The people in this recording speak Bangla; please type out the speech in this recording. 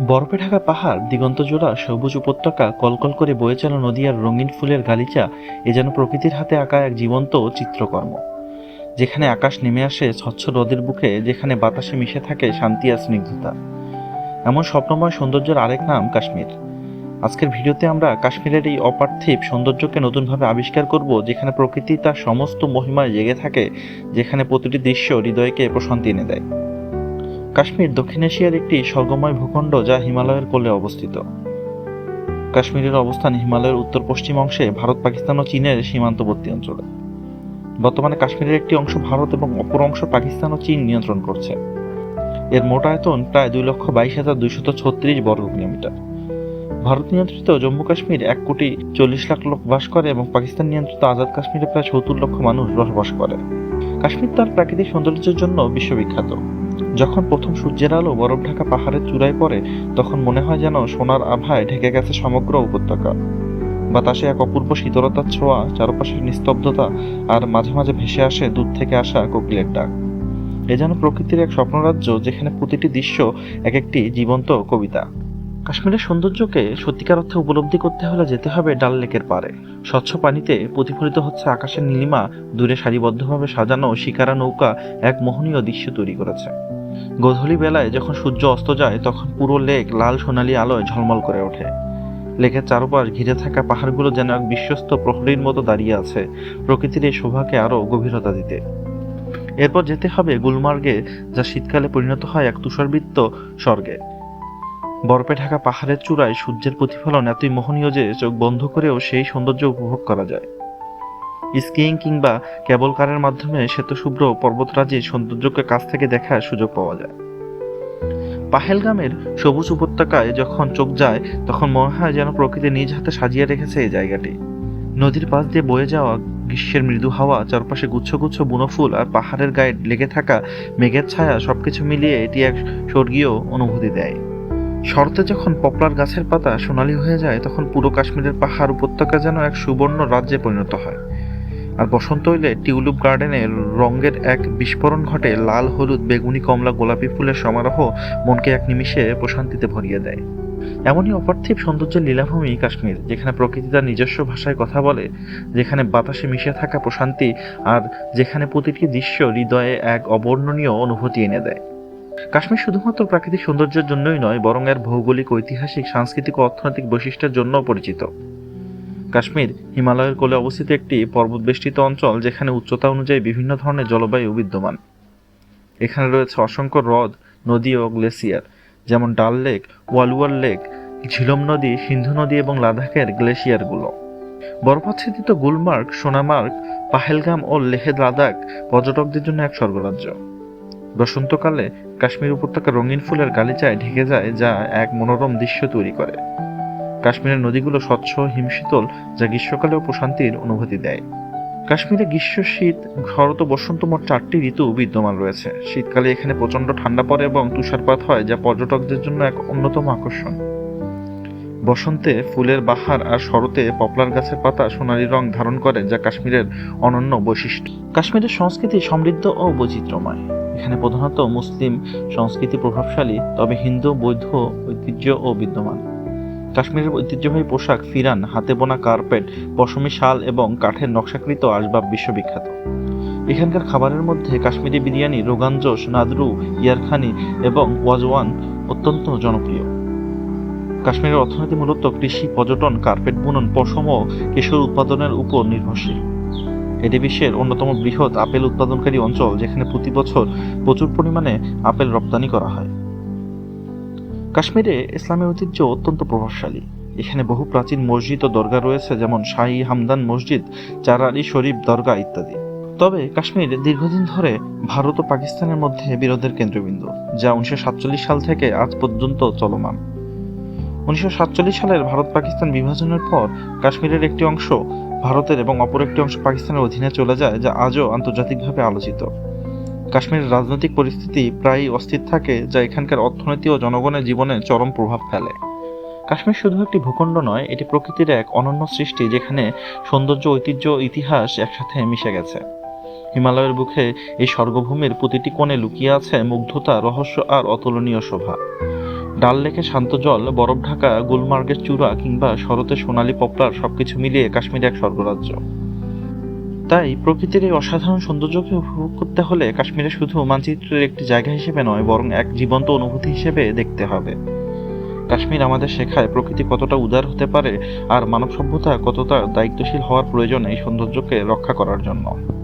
বরফে ঢাকা পাহাড়, দিগন্ত জোড়া, সবুজ উপত্যকা, কলকল করে বয়ে চলা নদী আর রঙিন ফুলের গালিচা এ যেন প্রকৃতির হাতে আঁকা এক জীবন্ত চিত্রকর্ম। যেখানে আকাশ নেমে আসে স্বচ্ছ রোদের বুকে, যেখানে বাতাসে মিশে থাকে শান্তি আর স্নিগ্ধতা। এমন স্বপ্নময় সৌন্দর্যের আরেক নাম কাশ্মীর। আজকের ভিডিওতে আমরা কাশ্মীরের এই অপার্থিব সৌন্দর্যকে নতুনভাবে আবিষ্কার করব, যেখানে প্রকৃতি তার সমস্ত মহিমায় জেগে থাকে, যেখানে প্রতিটি দৃশ্য হৃদয়কে প্রশান্তি এনে দেয়। কাশ্মীর দক্ষিণ এশিয়ার একটি স্বর্গময় ভূখণ্ড যা হিমালয়ের কোলে অবস্থিত। কাশ্মীরের অবস্থান হিমালয়ের উত্তর পশ্চিম অংশে ভারত, পাকিস্তান ও চীনের সীমান্তবর্তী অঞ্চলে। বর্তমানে কাশ্মীরের একটি অংশ ভারত এবং অপর অংশ পাকিস্তান ও চীন নিয়ন্ত্রণ করছে। এর মোট আয়তন প্রায় দুই লক্ষ বাইশ হাজার দুইশত ছত্রিশ বর্গ কিলোমিটার। ভারত নিয়ন্ত্রিত জম্মু কাশ্মীর এক কোটি চল্লিশ লাখ লোক বাস করে এবং পাকিস্তান নিয়ন্ত্রিত আজাদ কাশ্মীরে প্রায় সত্তর লক্ষ মানুষ বসবাস করে। কাশ্মীর তার প্রাকৃতিক সৌন্দর্যের জন্য বিশ্ববিখ্যাত। যখন প্রথম সূর্যের আলো বরফ ঢাকা পাহাড়ের চূড়ায় পড়ে, তখন মনে হয় যেন সোনার আভায় ঢেকে গেছে সমগ্র উপত্যকা। বাতাসে এক অপূর্ব শীতলতার ছোঁয়া, চারপাশের নিস্তব্ধতা, আর মাঝে মাঝে ভেসে আসে দূর থেকে আসা কোকিলের ডাক। এ যেন প্রকৃতির এক স্বপ্নরাজ্য, যেখানে প্রতিটি দৃশ্য এক একটি জীবন্ত কবিতা। কাশ্মীরের সৌন্দর্যকে সত্যিকার অর্থে উপলব্ধি করতে হলে যেতে হবে ডাল লেকের পারে স্বচ্ছ পানিতে প্রতিফলিত হচ্ছে আকাশের নীলিমা, দূরে সারিবদ্ধভাবে সাজানো শিকারা নৌকা এক মোহনীয় দৃশ্য তৈরি করেছে। গোধূলি বেলায় যখন সূর্য অস্ত যায়, তখন পুরো লেক লাল সোনালী আলোয় ঝলমল করে ওঠে। লেকের চারপাশ ঘিরে থাকা পাহাড়গুলো যেন এক বিশ্বস্ত প্রহরীর মতো দাঁড়িয়ে আছে প্রকৃতির এই শোভাকে আরও গভীরতা দিতে। এরপর যেতে হবে গুলমার্গে, যা শীতকালে পরিণত হয় এক তুষারবৃত্ত স্বর্গে। বরফে ঢাকা পাহাড়ের চূড়ায় সূর্যের প্রতিফলন এতই মোহনীয় যে চোখ বন্ধ করেও সেই সৌন্দর্য উপভোগ করা যায়। স্কিইং কিংবা কেবল কারের মাধ্যমে শ্বেতশুভ্র পর্বতরাজির সৌন্দর্যকে কাছ থেকে দেখার সুযোগ পাওয়া যায়। পাহেলগামের সবুজ উপত্যকায় যখন চোখ যায়, তখন মনে হয় যেন প্রকৃতি নিজ হাতে সাজিয়ে রেখেছে এই জায়গাটি। নদীর পাশ দিয়ে বয়ে যাওয়া গ্রীষ্মের মৃদু হাওয়া, চারপাশে গুচ্ছ গুচ্ছ বুনো ফুল আর পাহাড়ের গায়ে লেগে থাকা মেঘের ছায়া সবকিছু মিলিয়ে এটি এক স্বর্গীয় অনুভূতি দেয়। শরতে যখন পপলার গাছের পাতা সোনালি হয়ে যায়, তখন পুরো কাশ্মীরের পাহাড় উপত্যকা যেন এক সুবর্ণ রাজ্যে পরিণত হয়। আর বসন্ত হইলে টিউলিপ গার্ডেনে রঙের এক বিস্ফোরণ ঘটে লাল, হলুদ, বেগুনি, কমলা, গোলাপি ফুলের সমারোহ মনকে এক নিমিষে প্রশান্তিতে ভরিয়ে দেয়। এমনই অপার্থিব সৌন্দর্যের লীলাভূমি কাশ্মীর, যেখানে প্রকৃতি তার নিজস্ব ভাষায় কথা বলে, যেখানে বাতাসে মিশে থাকা প্রশান্তি আর যেখানে প্রতিটি দৃশ্য হৃদয়ে এক অবর্ণনীয় অনুভূতি এনে দেয়। কাশ্মীর শুধুমাত্র প্রাকৃতিক সৌন্দর্যের জন্যই নয়, বরং এর ভৌগোলিক, ঐতিহাসিক, সাংস্কৃতিক ও অর্থনৈতিক বৈশিষ্ট্যের জন্যও পরিচিত। কাশ্মীর, হিমালয়ের কোলে অবস্থিত একটি পর্বতবেষ্টিত অঞ্চল যেখানে উচ্চতা অনুযায়ী বিভিন্ন ধরনের জলবায়ু বিদ্যমান। এখানে রয়েছে অসংখ্য হ্রদ, নদী ও গ্লেসিয়ার, যেমন ডাল লেক, ওয়ালুয়ার লেক, ঝিলম নদী, সিন্ধু নদী এবং লাদাখের গ্লেসিয়ারগুলো। বরফাচ্ছাদিত গুলমার্গ, সোনামার্গ, পাহেলগাম ও লেহে লাদাখ পর্যটকদের জন্য এক স্বর্গরাজ্য। বসন্তকালে কাশ্মীর উপত্যকা রঙিন ফুলের গালিচায় ঢেকে যায়, যা এক মনোরম দৃশ্য তৈরি করে। কাশ্মীরের নদীগুলো স্বচ্ছ, হিমশীতল, যা গ্রীষ্মকালেও প্রশান্তির অনুভূতি দেয়। কাশ্মীরে গ্রীষ্ম শীত শরৎ বসন্ত মোট চারটি ঋতু বিদ্যমান রয়েছে। শীতকালে এখানে প্রচণ্ড ঠান্ডা পড়ে এবং তুষারপাত হয়, যা পর্যটকদের জন্য এক অন্যতম আকর্ষণ। বসন্তে ফুলের বাহার আর শরতে পপলার গাছের পাতা সোনালী রং ধারণ করে, যা কাশ্মীরের অনন্য বৈশিষ্ট্য। কাশ্মীরের সংস্কৃতি সমৃদ্ধ ও বৈচিত্র্যময়। এখানে প্রধানত মুসলিম সংস্কৃতি প্রভাবশালী, তবে হিন্দু, বৌদ্ধ ঐতিহ্য ও বিদ্যমান। কাশ্মীরের ঐতিহ্যবাহী পোশাক, ফিরান, হাতে বোনা কার্পেট, পশমি শাল এবং কাঠের নকশাকৃত আসবাব বিশ্ববিখ্যাত। এখানকার খাবারের মধ্যে কাশ্মীরি বিরিয়ানি, রোগানজোশ, নাদরু, ইয়ারখানি এবং ওয়াজওয়ান অত্যন্ত জনপ্রিয়। কাশ্মীরের অর্থনীতি মূলত কৃষি, পর্যটন, কার্পেট বুনন, পশম ও কেশর উৎপাদনের উপর নির্ভরশীল। এটি বিশ্বের অন্যতম বৃহৎ আপেল উৎপাদনকারী অঞ্চল, যেখানে প্রতি বছর প্রচুর পরিমাণে আপেল রপ্তানি করা হয়। কাশ্মীরে ইসলামী ঐতিহ্য অত্যন্ত প্রভাবশালী। এখানে বহু প্রাচীন মসজিদ ও দরগা রয়েছে, যেমন শাহী হামদান মসজিদ চারারি শরীফ দরগা ইত্যাদি। তবে কাশ্মীর দীর্ঘদিন ধরে ভারত ও পাকিস্তানের মধ্যে বিরোধের কেন্দ্রবিন্দু, যা উনিশশো সাতচল্লিশ সাল থেকে আজ পর্যন্ত চলমান। উনিশশো সাতচল্লিশ সালের ভারত পাকিস্তান বিভাজনের পর কাশ্মীরের একটি অংশ ভারতের এবং অপর একটি অংশ পাকিস্তানের অধীনে চলে যায়, যা আজও আন্তর্জাতিকভাবে আলোচিত। কাশ্মীরের রাজনৈতিক পরিস্থিতি প্রায়ই অস্থির থাকে, যা এখানকার অর্থনীতি ও জনগণের জীবনে চরম প্রভাব ফেলে। কাশ্মীর শুধু একটি ভূখণ্ড নয়, এটি প্রকৃতির এক অনন্য সৃষ্টি, যেখানে সৌন্দর্য, ঐতিহ্য ইতিহাস একসাথে মিশে গেছে। হিমালয়ের বুকে এই স্বর্গভূমির প্রতিটি কোণে লুকিয়ে আছে মুগ্ধতা, রহস্য আর অতুলনীয় শোভা। ডাল লেকে শান্ত জল, বরফ ঢাকা, গুলমার্গের চূড়া কিংবা শরতে সোনালি পপলার সবকিছু মিলিয়ে কাশ্মীর এক স্বর্গরাজ্য। তাই প্রকৃতির এই অসাধারণ সৌন্দর্যকে উপভোগ করতে হলে কাশ্মীরে শুধু মানচিত্রের একটি জায়গা হিসেবে নয়, বরং এক জীবন্ত অনুভূতি হিসেবে দেখতে হবে। কাশ্মীর আমাদের শেখায় প্রকৃতি কতটা উদার হতে পারে আর মানব সভ্যতা কতটা দায়িত্বশীল হওয়ার প্রয়োজন এই সৌন্দর্যকে রক্ষা করার জন্য।